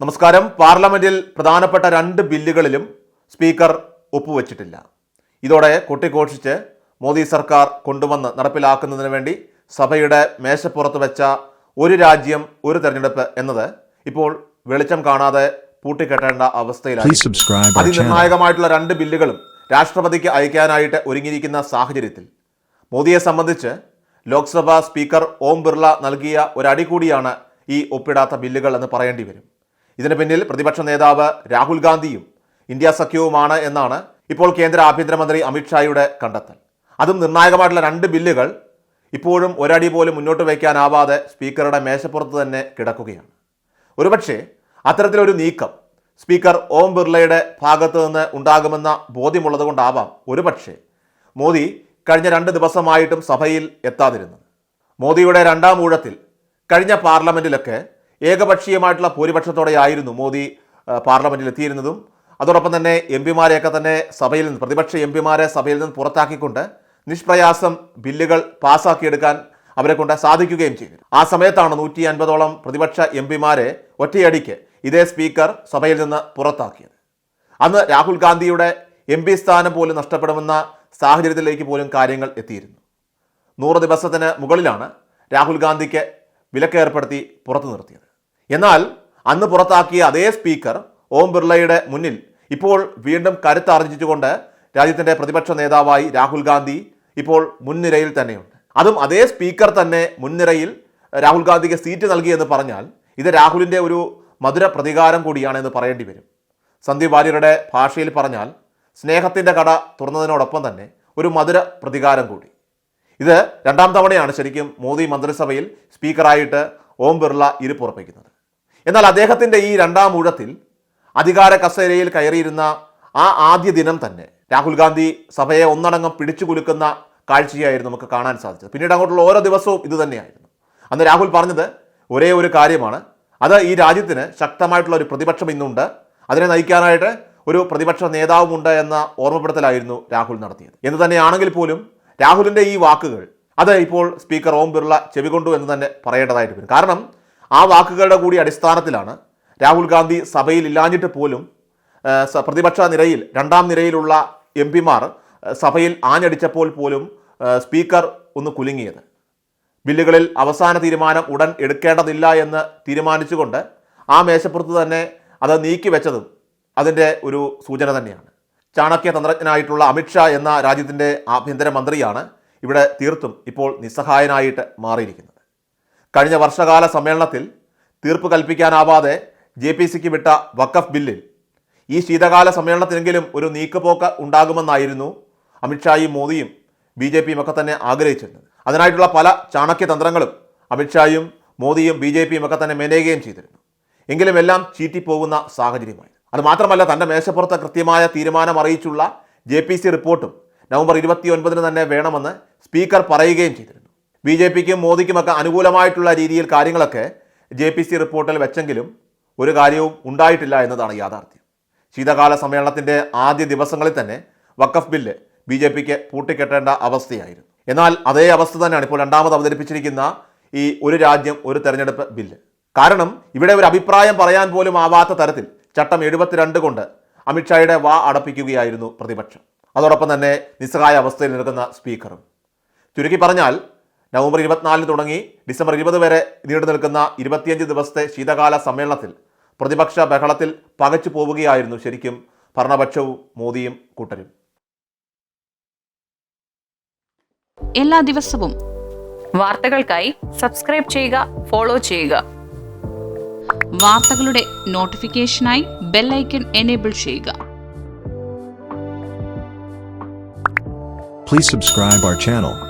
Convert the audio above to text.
നമസ്കാരം. പാർലമെന്റിൽ പ്രധാനപ്പെട്ട രണ്ട് ബില്ലുകളിലും സ്പീക്കർ ഒപ്പുവെച്ചിട്ടില്ല. ഇതോടെ കൊട്ടിഘോഷിച്ച് മോദി സർക്കാർ കൊണ്ടുവന്ന് നടപ്പിലാക്കുന്നതിന് വേണ്ടി സഭയുടെ മേശപ്പുറത്ത് വെച്ച ഒരു രാജ്യം ഒരു തെരഞ്ഞെടുപ്പ് എന്നത് ഇപ്പോൾ വെളിച്ചം കാണാതെ പൂട്ടിക്കെട്ടേണ്ട അവസ്ഥയിലാണ്. അതിനിർണായകമായിട്ടുള്ള രണ്ട് ബില്ലുകളും രാഷ്ട്രപതിക്ക് അയക്കാനായിട്ട് ഒരുങ്ങിയിരിക്കുന്ന സാഹചര്യത്തിൽ മോദിയെ സംബന്ധിച്ച് ലോക്സഭാ സ്പീക്കർ ഓം ബിർള നൽകിയ ഒരടി കൂടിയാണ് ഈ ഒപ്പിടാത്ത ബില്ലുകൾ എന്ന് പറയേണ്ടി വരും. ഇതിന് പിന്നിൽ പ്രതിപക്ഷ നേതാവ് രാഹുൽ ഗാന്ധിയും ഇന്ത്യ സഖ്യവുമാണ് എന്നാണ് ഇപ്പോൾ കേന്ദ്ര ആഭ്യന്തരമന്ത്രി അമിത്ഷായുടെ കണ്ടെത്തൽ. അതും നിർണായകമായിട്ടുള്ള രണ്ട് ബില്ലുകൾ ഇപ്പോഴും ഒരടി പോലും മുന്നോട്ട് വയ്ക്കാനാവാതെ സ്പീക്കറുടെ മേശപ്പുറത്ത് തന്നെ കിടക്കുകയാണ്. ഒരുപക്ഷെ അത്തരത്തിലൊരു നീക്കം സ്പീക്കർ ഓം ബിർളയുടെ ഭാഗത്ത് നിന്ന് ഉണ്ടാകുമെന്ന ബോധ്യമുള്ളത് കൊണ്ടാവാം ഒരുപക്ഷെ മോദി കഴിഞ്ഞ രണ്ട് ദിവസമായിട്ടും സഭയിൽ എത്താതിരുന്നത്. മോദിയുടെ രണ്ടാം ഊഴത്തിൽ കഴിഞ്ഞ പാർലമെന്റിലൊക്കെ ഏകപക്ഷീയമായിട്ടുള്ള ഭൂരിപക്ഷത്തോടെയായിരുന്നു മോദി പാർലമെന്റിൽ എത്തിയിരുന്നതും. അതോടൊപ്പം തന്നെ എം പിമാരെയൊക്കെ തന്നെ സഭയിൽ നിന്ന് പ്രതിപക്ഷ എം പിമാരെ സഭയിൽ നിന്ന് പുറത്താക്കിക്കൊണ്ട് നിഷ്പ്രയാസം ബില്ലുകൾ പാസ്സാക്കിയെടുക്കാൻ അവരെ കൊണ്ട് സാധിക്കുകയും ചെയ്തു. ആ സമയത്താണ് നൂറ്റി അൻപതോളം പ്രതിപക്ഷ എം പിമാരെ ഒറ്റയടിക്ക് ഇതേ സ്പീക്കർ സഭയിൽ നിന്ന് പുറത്താക്കിയത്. അന്ന് രാഹുൽ ഗാന്ധിയുടെ എം പി സ്ഥാനം പോലും നഷ്ടപ്പെടുമെന്ന സാഹചര്യത്തിലേക്ക് പോലും കാര്യങ്ങൾ എത്തിയിരുന്നു. നൂറ് ദിവസത്തിന് മുകളിലാണ് രാഹുൽ ഗാന്ധിക്ക് വിലക്കേർപ്പെടുത്തി പുറത്തു നിർത്തിയത്. എന്നാൽ അന്ന് പുറത്താക്കിയ അതേ സ്പീക്കർ ഓം ബിർളയുടെ മുന്നിൽ ഇപ്പോൾ വീണ്ടും കരുത്താർജിച്ചുകൊണ്ട് രാജ്യത്തിന്റെ പ്രതിപക്ഷ നേതാവായി രാഹുൽ ഗാന്ധി ഇപ്പോൾ മുൻനിരയിൽ തന്നെയുണ്ട്. അതും അതേ സ്പീക്കർ തന്നെ മുൻനിരയിൽ രാഹുൽ ഗാന്ധിക്ക് സീറ്റ് നൽകിയെന്ന് പറഞ്ഞാൽ ഇത് രാഹുലിന്റെ ഒരു മധുര പ്രതികാരം കൂടിയാണെന്ന് പറയേണ്ടി വരും. സന്ദീപ് വാര്യരുടെ ഭാഷയിൽ പറഞ്ഞാൽ സ്നേഹത്തിന്റെ കട തുറന്നതിനോടൊപ്പം തന്നെ ഒരു മധുര പ്രതികാരം കൂടി. ഇത് രണ്ടാം തവണയാണ് ശരിക്കും മോദി മന്ത്രിസഭയിൽ സ്പീക്കറായിട്ട് ഓം ബിർള ഇരിപ്പുറപ്പിക്കുന്നത്. എന്നാൽ അദ്ദേഹത്തിന്റെ ഈ രണ്ടാം ഊഴത്തിൽ അധികാര കസേരയിൽ കയറിയിരുന്ന ആ ആദ്യ ദിനം തന്നെ രാഹുൽ ഗാന്ധി സഭയെ ഒന്നടങ്കം പിടിച്ചു കുലുക്കുന്ന കാഴ്ചയായിരുന്നു നമുക്ക് കാണാൻ സാധിച്ചത്. പിന്നീട് അങ്ങോട്ടുള്ള ഓരോ ദിവസവും ഇത് തന്നെയായിരുന്നു. അന്ന് രാഹുൽ പറഞ്ഞത് ഒരേ ഒരു കാര്യമാണ്. അത് ഈ രാജ്യത്തിന് ശക്തമായിട്ടുള്ള ഒരു പ്രതിപക്ഷം ഇന്നുണ്ട്. അതിനെ നയിക്കാനായിട്ട് ഒരു പ്രതിപക്ഷ നേതാവുമുണ്ട് എന്ന ഓർമ്മപ്പെടുത്തലായിരുന്നു രാഹുൽ നടത്തിയത്. എന്ന് തന്നെയാണെങ്കിൽ പോലും രാഹുലിന്റെ ഈ വാക്കുകൾ അത് ഇപ്പോൾ സ്പീക്കർ ഓം ബിർള ചെവികൊണ്ടു എന്ന് തന്നെ പറയേണ്ടതായിട്ട് വരും. കാരണം ആ വാക്കുകളുടെ കൂടി അടിസ്ഥാനത്തിലാണ് രാഹുൽ ഗാന്ധി സഭയിൽ ഇല്ലാഞ്ഞിട്ട് പോലും പ്രതിപക്ഷ നിരയിൽ രണ്ടാം നിരയിലുള്ള എം പിമാർ സഭയിൽ ആഞ്ഞടിച്ചപ്പോൾ പോലും സ്പീക്കർ ഒന്ന് കുലുങ്ങിയത്. ബില്ലുകളിൽ അവസാന തീരുമാനം ഉടൻ എടുക്കേണ്ടതില്ല എന്ന് തീരുമാനിച്ചുകൊണ്ട് ആ മേശപ്പുറത്ത് തന്നെ അത് നീക്കി വെച്ചതും അതിന്റെ ഒരു സൂചന തന്നെയാണ്. ചാണക്യ തന്ത്രജ്ഞനായിട്ടുള്ള അമിത്ഷാ എന്ന രാജ്യത്തിന്റെ ആഭ്യന്തരമന്ത്രിയാണ് ഇവിടെ തീർത്തും ഇപ്പോൾ നിസ്സഹായനായിട്ട് മാറിയിരിക്കുന്നത്. കഴിഞ്ഞ വർഷകാല സമ്മേളനത്തിൽ തീർപ്പ് കൽപ്പിക്കാനാവാതെ ജെ പി സിക്ക് വിട്ട വഖഫ് ബില്ലിൽ ഈ ശീതകാല സമ്മേളനത്തിനെങ്കിലും ഒരു നീക്കുപോക്ക് ഉണ്ടാകുമെന്നായിരുന്നു അമിത്ഷായും മോദിയും ബി ജെ പിയും ഒക്കെ തന്നെ ആഗ്രഹിച്ചിരുന്നത്. അതിനായിട്ടുള്ള പല ചാണക്യതന്ത്രങ്ങളും അമിത്ഷായും മോദിയും ബി ജെ പിയും ഒക്കെ തന്നെ മെനയുകയും ചെയ്തിരുന്നു. എങ്കിലും എല്ലാം ചീറ്റിപ്പോകുന്ന സാഹചര്യമായി അത് മാത്രമല്ല തന്റെ മേശപ്പുറത്ത് കൃത്യമായ തീരുമാനം അറിയിച്ചുള്ള ജെ പി സി റിപ്പോർട്ടും നവംബർ ഇരുപത്തി ഒൻപതിന് തന്നെ വേണമെന്ന് സ്പീക്കർ പറയുകയും ചെയ്തിരുന്നു. ബി ജെ പിക്കും മോദിക്കുമൊക്കെ അനുകൂലമായിട്ടുള്ള രീതിയിൽ കാര്യങ്ങളൊക്കെ ജെ പി സി റിപ്പോർട്ടിൽ വെച്ചെങ്കിലും ഒരു കാര്യവും ഉണ്ടായിട്ടില്ല എന്നതാണ് യാഥാർത്ഥ്യം. ശീതകാല സമ്മേളനത്തിന്റെ ആദ്യ ദിവസങ്ങളിൽ തന്നെ വക്കഫ് ബില്ല് ബി ജെ പിക്ക് പൂട്ടിക്കെട്ടേണ്ട അവസ്ഥയായിരുന്നു. എന്നാൽ അതേ അവസ്ഥ തന്നെയാണ് ഇപ്പോൾ രണ്ടാമത് അവതരിപ്പിച്ചിരിക്കുന്ന ഈ ഒരു രാജ്യം ഒരു തെരഞ്ഞെടുപ്പ് ബില്ല്. കാരണം ഇവിടെ ഒരു അഭിപ്രായം പറയാൻ പോലും ആവാത്ത തരത്തിൽ ചട്ടം എഴുപത്തിരണ്ട് കൊണ്ട് അമിത്ഷായുടെ വാ അടപ്പിക്കുകയായിരുന്നു പ്രതിപക്ഷം. അതോടൊപ്പം തന്നെ നിസ്സഹായ അവസ്ഥയിൽ നിൽക്കുന്ന സ്പീക്കറും. ചുരുക്കി പറഞ്ഞാൽ നവംബർ ഇരുപത്തിനാലിന് തുടങ്ങി ഡിസംബർ ഇരുപത് വരെ നീണ്ടു നിൽക്കുന്ന ഇരുപത്തിയഞ്ച് ദിവസത്തെ ശീതകാല സമ്മേളനത്തിൽ പ്രതിപക്ഷ ബഹളത്തിൽ പകച്ചു പോവുകയായിരുന്നു ശരിക്കും ഭരണപക്ഷവും മോദിയും കൂട്ടരും. എല്ലാ ദിവസവും വാർത്തകൾക്കായി സബ്സ്ക്രൈബ് ചെയ്യുക ഫോളോ ചെയ്യുക. വാർത്തകളുടെ നോട്ടിഫിക്കേഷനായി ബെല്ലൈക്കൺ എനേബിൾ ചെയ്യുക. Please subscribe our channel.